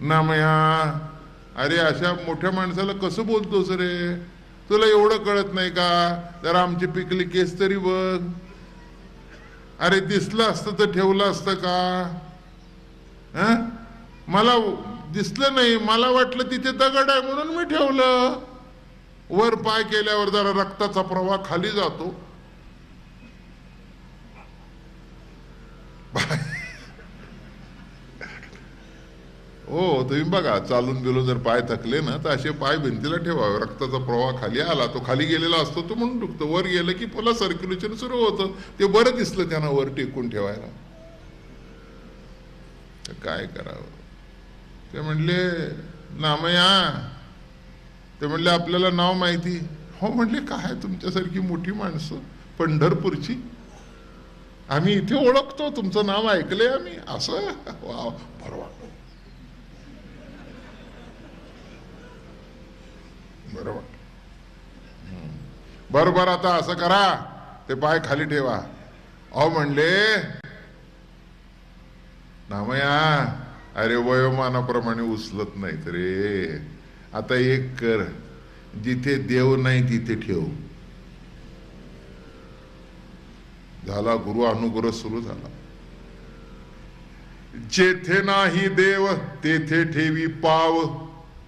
नामया अरे अशा मोठ्या माणसाला कसं बोलतोस रे? तुला एवढं कळत नाही का? जरा आमची पिकली केस तरी बघ. अरे दिसलं असतं तर ठेवलं असतं का? मला दिसलं नाही. मला वाटलं तिथे दगड आहे म्हणून मी ठेवलं. वर पाय केल्यावर जरा रक्ताचा प्रवाह खाली जातो. बाय. हो तुम्ही बघा चालून गेलो जर पाय थकले ना तर असे पाय भिंतीला ठेवावे. रक्ताचा प्रवाह खाली आला तो खाली गेलेला असतो तो म्हणून दुखतो. वर गेलं की पुन्हा सर्क्युलेशन सुरू होतं. ते बरं दिसलं त्यांना वर टेकून ठेवायला. तर काय करावं? ते म्हणले नामया. ते म्हणले आपल्याला नाव माहिती. हो म्हणले काय तुमच्यासारखी मोठी माणसं? पंढरपूरची? आम्ही इथे ओळखतो तुमचं नाव ऐकलंय आम्ही. असं? वा परवा. वाटलं बरोबर आता असं करा ते पाय खाली ठेवा. अहो म्हणले नामया अरे वयोमानाप्रमाणे उचलत नाहीत रे. आता एक कर जिथे देव नाही तिथे ठेव. झाला गुरु अनुग्रह सुरू झाला. जेथे नाही देव तेथे ठेवी पाव.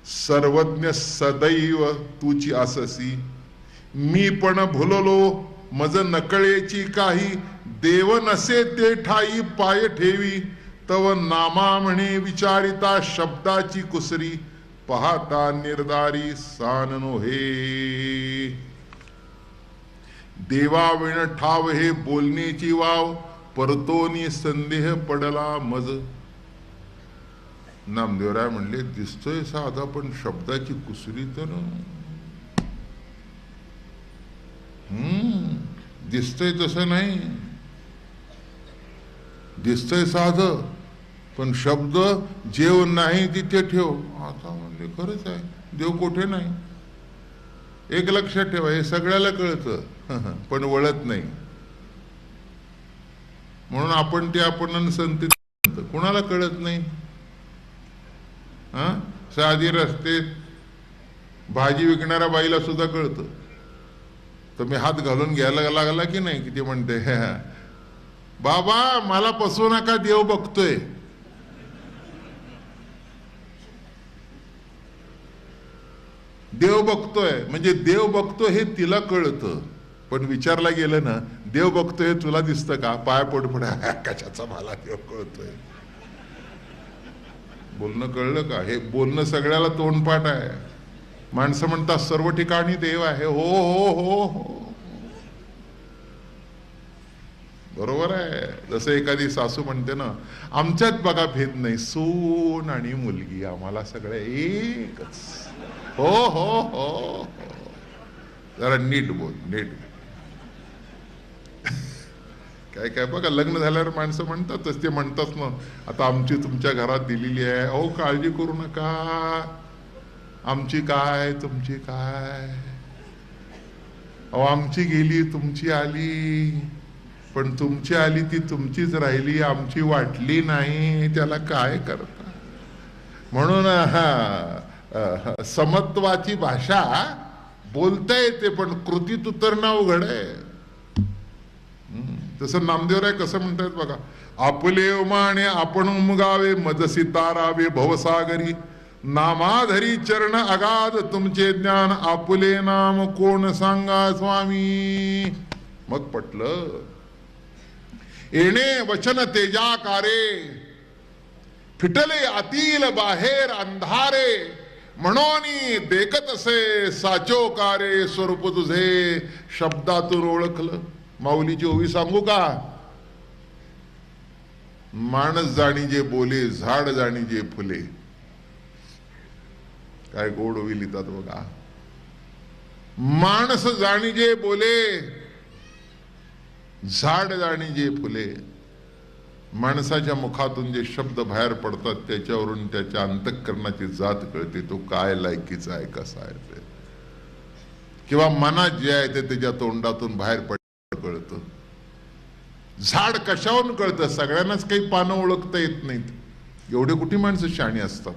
सर्वज्ञ सदैव तुची आससी. मी पण भुललो मज नकळेची काही देव नसे ते ठाई पाय ठेवी. तव नामा म्हणे विचारिता शब्दाची कुसरी पाहता निर्धारी साननो हे देवाविण ठाव हे बोलण्याची वाव परतोनी संदेह पडला मज. नामदेवराय म्हणले दिसतोय साधा पण शब्दाची कुसरी तर हम्म दिसतंय तसं नाही. दिसतंय साध पण शब्द जेव नाही तिथे ठेव. आता म्हणले खरंच आहे देव कोठे नाही. एक लक्षात ठेवा हे सगळ्याला कळतं पण वळत नाही. म्हणून आपण ते आपण संत कुणाला कळत नाही? हा? साधी रस्तेत भाजी विकणाऱ्या बाईला सुद्धा कळतं. तर मी हात घालून घ्यायला लागला की नाही किती म्हणते बाबा मला पसवू नका देव बघतोय. देव बघतोय म्हणजे देव बघतो हे तिला कळतं. पण विचारला गेलं ना देव बघतोय तुला दिसतं का? पाय पडपड कशाचा मला देव कळतोय? बोलणं कळलं का? हे बोलणं सगळ्याला तोंडपाठ आहे. माणसं म्हणतात सर्व ठिकाणी देव आहे. हो हो हो हो. बरोबर आहे. जसं एखादी सासू म्हणते ना आमच्यात बघा भेद नाही सून आणि मुलगी आम्हाला सगळ्या एकच. हो हो हो हो. जरा नीट बोल नीट बोल. काय काय? बघा लग्न झाल्यावर माणसं म्हणतातच ते म्हणतात ना आता आमची तुमच्या घरात दिलेली आहे. अहो काळजी करू नका. आमची काय तुमची काय? अहो आमची गेली तुमची आली. पण तुमची आली ती तुमचीच राहिली. आमची वाटली नाही. त्याला काय करता? म्हणून हा समत्वाची भाषा बोलता येते पण कृतीत उतरणं अवघड आहे. तसं नामदेवराय कसं म्हणतायत बघा आपले माने आपण उमगावे मजसी तारावे भवसागरी. नामाधरी चरण अगाध तुमचे ज्ञान आपुले नाम कोण सांगा स्वामी? मग पटलं. येणे वचन तेजाकारे. फिटले आतील बाहेर अंधारे. म्हणून देखत असे साचोकारे स्वरूप तुझे शब्दातून ओळखलं. माऊलीची ओवी सांगू का? माणस जाणी जे बोले झाड जाणी जे फुले. काय गोड ओवी लिहितात बघा. माणस जाणी जे बोले झाड जाणी जे फुले. माणसाच्या मुखातून जे शब्द बाहेर पडतात त्याच्यावरून त्याच्या अंतःकरणाची जात कळते. तो काय लायकीचा आहे कसा आहे ते. किंवा मनात जे आहे ते त्याच्या तोंडातून बाहेर पड कळतं. झाड कशावरून कळतं? सगळ्यांनाच काही पानं ओळखता येत नाहीत. एवढे कुठे माणसं शाणी असतात?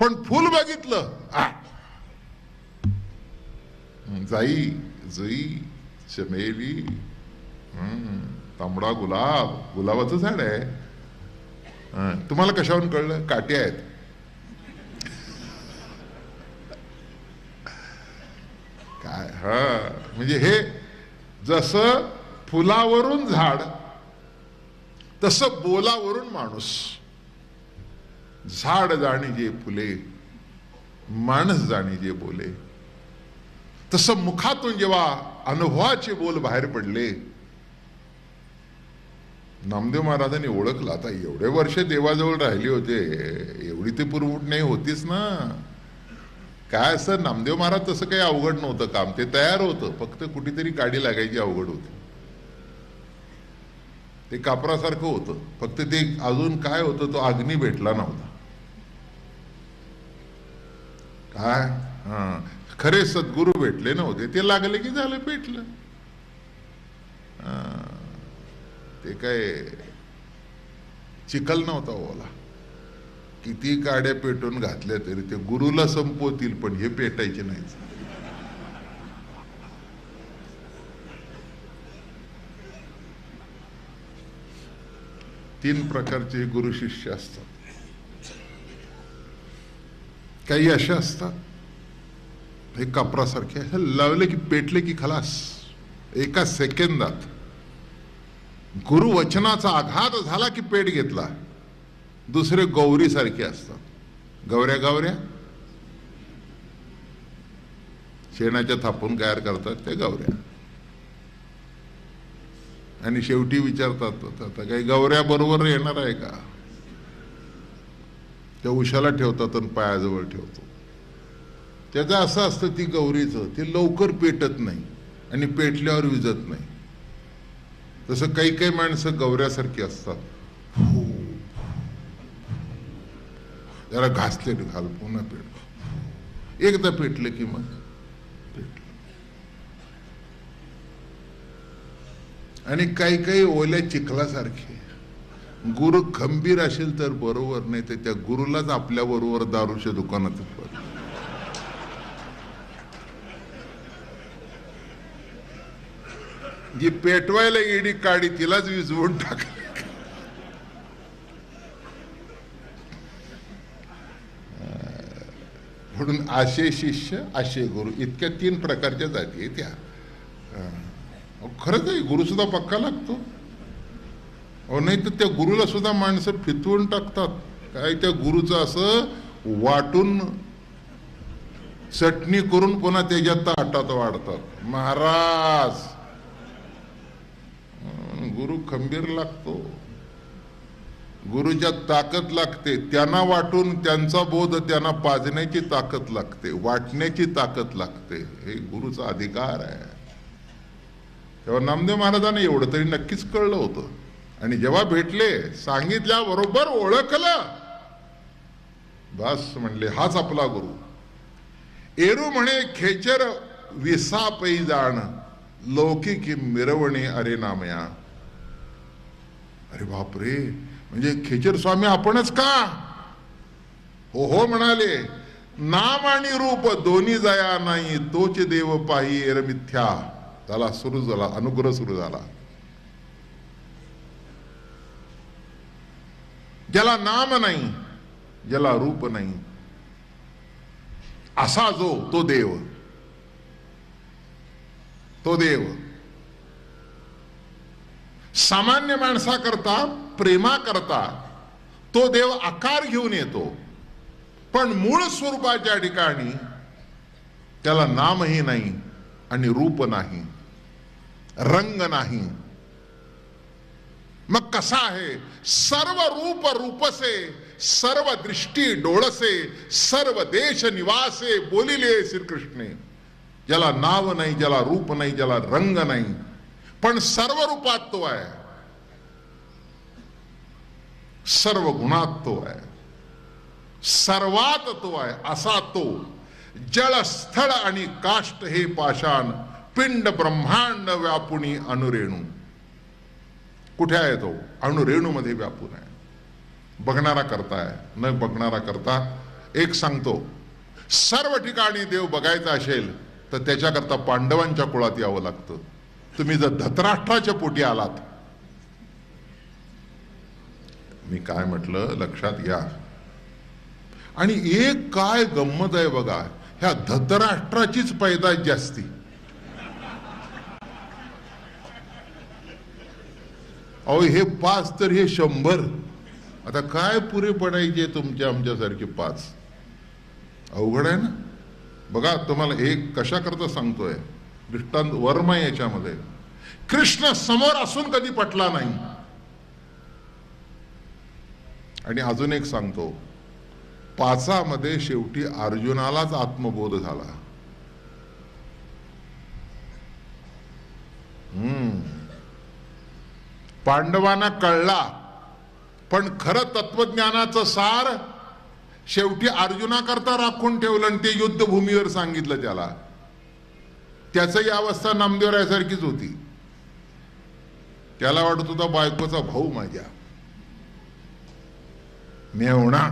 पण फुल बघितलं. आ. जाई जुई चमेली हम्म, तांबडा गुलाब गुलाबाचं झाड आहे. तुम्हाला कशावरून कळलं? काटे आहेत. काय? हा म्हणजे हे जसं फुलावरून झाड तसं बोलावरून माणूस. झाड जाणी जे फुले माणस जाणी जे बोले. तसं मुखातून जेव्हा अनुभवाचे बोल बाहेर पडले नामदेव महाराजांनी ओळखलं. आता एवढे वर्ष देवाजवळ राहिले होते एवढी ते पुरवूट नाही होतीच ना. काय असं नामदेव महाराज तसं काही अवघड नव्हतं काम. ते तयार होतं. फक्त कुठेतरी गाडी लागायची अवघड होती. ते कापरासारखं होतं. फक्त ते अजून काय होतं तो अग्नी भेटला नव्हता. काय? हा. खरे सद्गुरू भेटले नव्हते. ते लागले की झालं भेटलं. ते काय चिखल नव्हता ओला. किती काड्या पेटून घातल्या तरी ते गुरुला संपवतील पण हे पेटायचे नाहीच तीन प्रकारचे गुरु शिष्य असतात. काही असे असतात. हे कापरासारखे हे लावले की पेटले की खलास. एका सेकंदात गुरु वचनाचा आघात झाला की पेट घेतला. दुसरे गौरी सारखे असतात. गवऱ्या गावऱ्या शेणाच्या थापून तयार करतात त्या गवऱ्या आणि शेवटी विचारतात आता काही गवऱ्या बरोबर येणार आहे का? त्या उशाला ठेवतात आणि पायाजवळ ठेवतो. त्याचं असं असतं ती गौरीचं ते लवकर पेटत नाही आणि पेटल्यावर विजत नाही. तसं काही काही माणसं गवऱ्यासारखी असतात. जरा घासले घाल पुन्हा पेट एकदा पेटलं की मग? पेटले. आणि काही काही ओल्या चिखलासारखे. गुरु खंबीर असेल तर बरोबर नाही तर त्या गुरुलाच आपल्या बरोबर दारूच्या दुकानात जी पेटवायला इडी काडी तिलाच विजवून टाकली. म्हणून आशे शिष्य आशे गुरु इतक्या तीन प्रकारच्या जाती आहेत त्या. खरंच आहे गुरुसुद्धा पक्का लागतो. अहो नाही तर त्या गुरुला सुद्धा माणसं फितवून टाकतात. काय त्या गुरुचं असं वाटून चटणी करून पुन्हा त्याच्यात ताटात वाढतात. महाराज. गुरु खंबीर लागतो. गुरुच्या ताकद लागते त्यांना वाटून त्यांचा बोध त्यांना पाजण्याची ताकद लागते वाटण्याची ताकद लागते. हे गुरुचा अधिकार आहे. तेव्हा नामदेव महाराजांना एवढं तरी नक्कीच कळलं होतं. आणि जेव्हा भेटले सांगितल्याबरोबर ओळखलं. बस म्हणले हाच आपला गुरु. एरू म्हणे खेचर विसा पै जाण लौकिक मिरवणे अरे नामया. अरे बापरे म्हणजे खेचर स्वामी आपणच का? हो हो म्हणाले नाम आणि रूप दोन्ही जया नाही तोच देव पाही एरमिथ्या त्याला सुरू झाला अनुग्रह सुरू झाला. ज्याला नाम नाही ज्याला रूप नाही असा जो तो देव. तो देव. सामान्य माणसाकरता प्रेमा करता तो देव आकार घेऊन येतो. पण मूळ स्वरूपाच्या ठिकाणी त्याला नामही नाही आणि रूप नाही रंग नाही. मग कसा आहे? सर्व रूप रूपसे सर्व दृष्टी डोळसे सर्व देश निवासे बोलिले श्रीकृष्णे. ज्याला नाव नाही ज्याला रूप नाही ज्याला रंग नाही पण सर्व रूपात तो आहे. सर्व गुणात तो आहे. सर्वात तो आहे असा तो. जल स्थळ आणि काष्ट हे पाषाण पिंड ब्रह्मांड व्यापुणी अनुरेणू. कुठे आहे तो? अणुरेणू मध्ये व्यापून आहे. बघणारा करता आहे न बघणारा करता एक सांगतो सर्व ठिकाणी देव बघायचा असेल तर त्याच्याकरता पांडवांच्या कुळात यावं लागतं. तुम्ही जर धतराष्ट्राच्या पोटी आलात मी काय म्हटलं लक्षात घ्या. आणि एक काय गंमत आहे बघा ह्या धतराष्ट्राचीच पैदाश जास्ती. अहो हे पाच तर हे शंभर. आता काय पुरे पडायचे तुमचे आमच्यासारखे पाच? अवघड आहे ना? बघा तुम्हाला एक कशाकरता सांगतोय. दृष्टांत वर्मा याच्यामध्ये. कृष्ण समोर असून कधी पटला नाही. आणि अजून एक सांगतो पाचामध्ये शेवटी अर्जुनालाच आत्मबोध झाला. हम्म. पांडवांना कळला पण खरं तत्वज्ञानाचं सार शेवटी अर्जुनाकरता राखून ठेवलं आणि ते युद्धभूमीवर सांगितलं त्याला. त्याचंही अवस्था नामदेवरायासारखीच होती. त्याला वाटत होता बायकोचा भाऊ माझ्या. मेवणा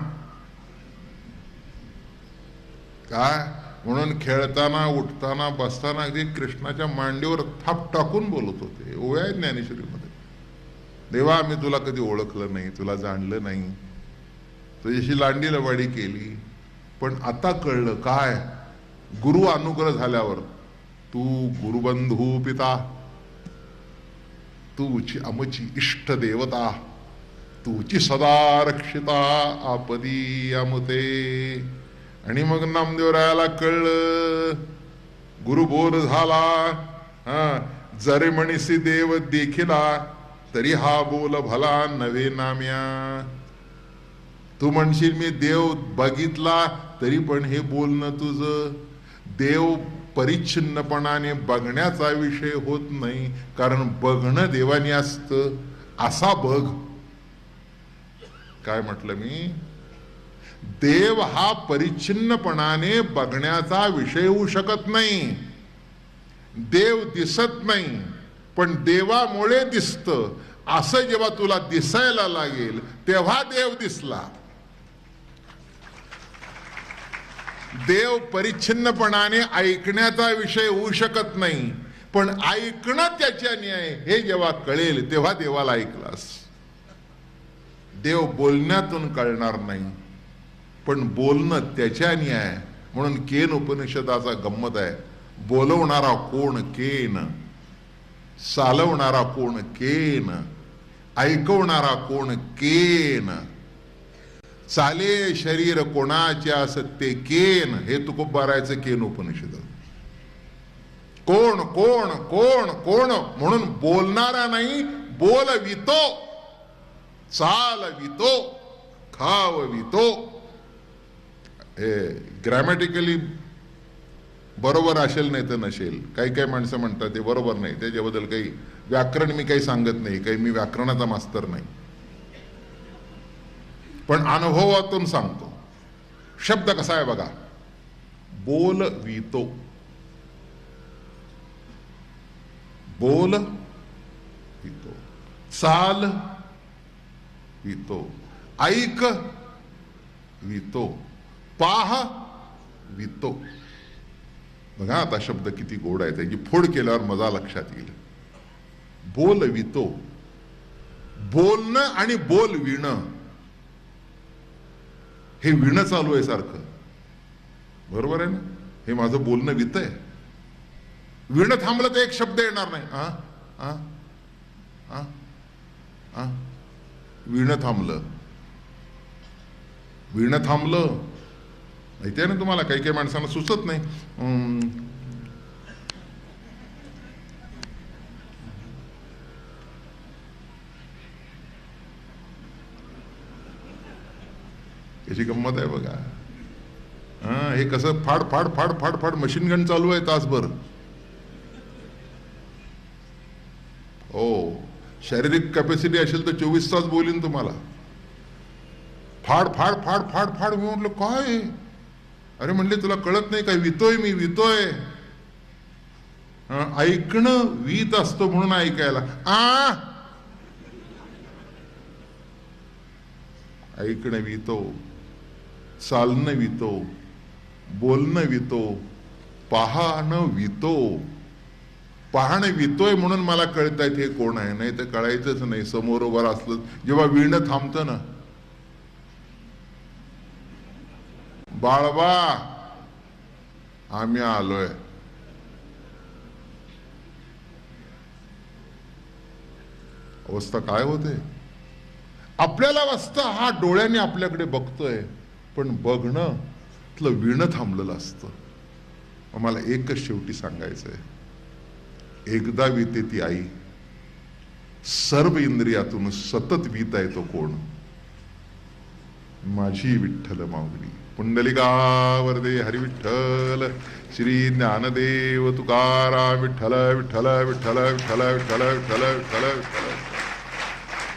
काय? म्हणून खेळताना उठताना बसताना अगदी कृष्णाच्या मांडीवर थाप टाकून बोलत होते. ओव्या ज्ञानेश्वरीमध्ये. देवा मी तुला कधी ओळखलं नाही तुला जाणलं नाही. तुझ्याशी लांडी लवाडी केली. पण आता कळलं काय? गुरु अनुग्रह झाल्यावर तू गुरुबंधू पिता. तूची अमची इष्ट देवता. तूची सदा रक्षिता आपदी अमते. आणि मग नामदेवरायाला कळलं गुरुबोध झाला. हा जरे म्हणीसी देव देखिला तरी हा बोल भला नवे नाम्या. तू म्हणशील मी देव बघितला तरी पण हे बोलणं तुझं. देव परिच्छिन्नपणाने बघण्याचा विषय होत नाही. कारण बघणं देवानी असतं. असा बघ. काय म्हटलं मी? देव हा परिच्छिन्नपणाने बघण्याचा विषय होऊ शकत नाही. देव दिसत नाही पण देवामुळे दिसत. असं जेव्हा तुला दिसायला लागेल तेव्हा देव दिसला. देव परिच्छिन्नपणाने ऐकण्याचा विषय होऊ शकत नाही. पण ऐकणं त्याच्याने आहे हे जेव्हा कळेल तेव्हा देवाला ऐकलास. देव बोलण्यातून कळणार नाही. पण बोलणं त्याच्याने आहे म्हणून केन उपनिषदाचा गंमत आहे. बोलवणारा कोण केन? चालवणारा कोण केन? ऐकवणारा कोण केन? चाले शरीर कोणाच्या सत्ते केन? हे तुकोबारायचं केन उपनिषद. कोण कोण कोण कोण? म्हणून बोलणारा नाही बोलवितो. चालवितो खाववितो. हे ग्रॅमॅटिकली बरोबर असेल नाही तर नसेल. काही काही माणसं म्हणतात ते बरोबर नाही. त्याच्याबद्दल काही व्याकरण मी काही सांगत नाही. काही मी व्याकरणाचा मास्तर नाही. पण अनुभवातून सांगतो. शब्द कसा आहे बघा? बोल वितो. बोल वितो. चाल वितो. ऐक वितो. पाह वितो. बघा आता शब्द किती गोड आहे त्याची फोड केल्यावर मजा लक्षात येईल. बोल वितो. बोलणं आणि बोल विणं. हे विणं चालू आहे सारखं. बरोबर आहे ना? हे माझं बोलणं वित आहे विणं थांबलं तर एक शब्द येणार नाही. हा हा हा विणं थांबलं. विणं थांबलं. माहिती आहे ना तुम्हाला? काही काही माणसांना सुचत नाही. याची गंमत आहे बघा. हा हे कसं फाड फाड फाड फाड फाड मशीन गन चालू आहे तासभर. हो शारीरिक कॅपॅसिटी असेल तर चोवीस तास बोलीन तुम्हाला. फाड फाड फाड फाड फाड मी म्हटलं काय? अरे म्हणले तुला कळत नाही काय? वितोय मी वितोय. ऐकणं वीत असतो म्हणून ऐकायला. आ! ऐकणं वितो. चालणं वितो बोलणं वितो पाहणं वितो. पाहणं वितोय म्हणून मला कळतायत हे कोण आहे? नाही तर कळायचंच नाही. समोर उभं असलं जेव्हा विणं थांबतं ना. बाळबा आम्ही आलोय. अवस्था काय होते? आपल्याला वाजता हा डोळ्याने आपल्याकडे बघतोय. पण बघणं तिथलं विणं थांबलेलं असतं. मला एकच शेवटी सांगायचंय. एकदा विते ती आई. सर्व इंद्रियातून सतत वीत आहे तो कोण? माझी विठ्ठल माऊली. पुंडलिका वरदे हरी विठ्ठल श्री ज्ञानदेव तुकाराम विठ्ठल विठ्ठल विठ्ठल विठ्ठल विठ्ठल विठ्ठल विठ्ठल विठ्ठल.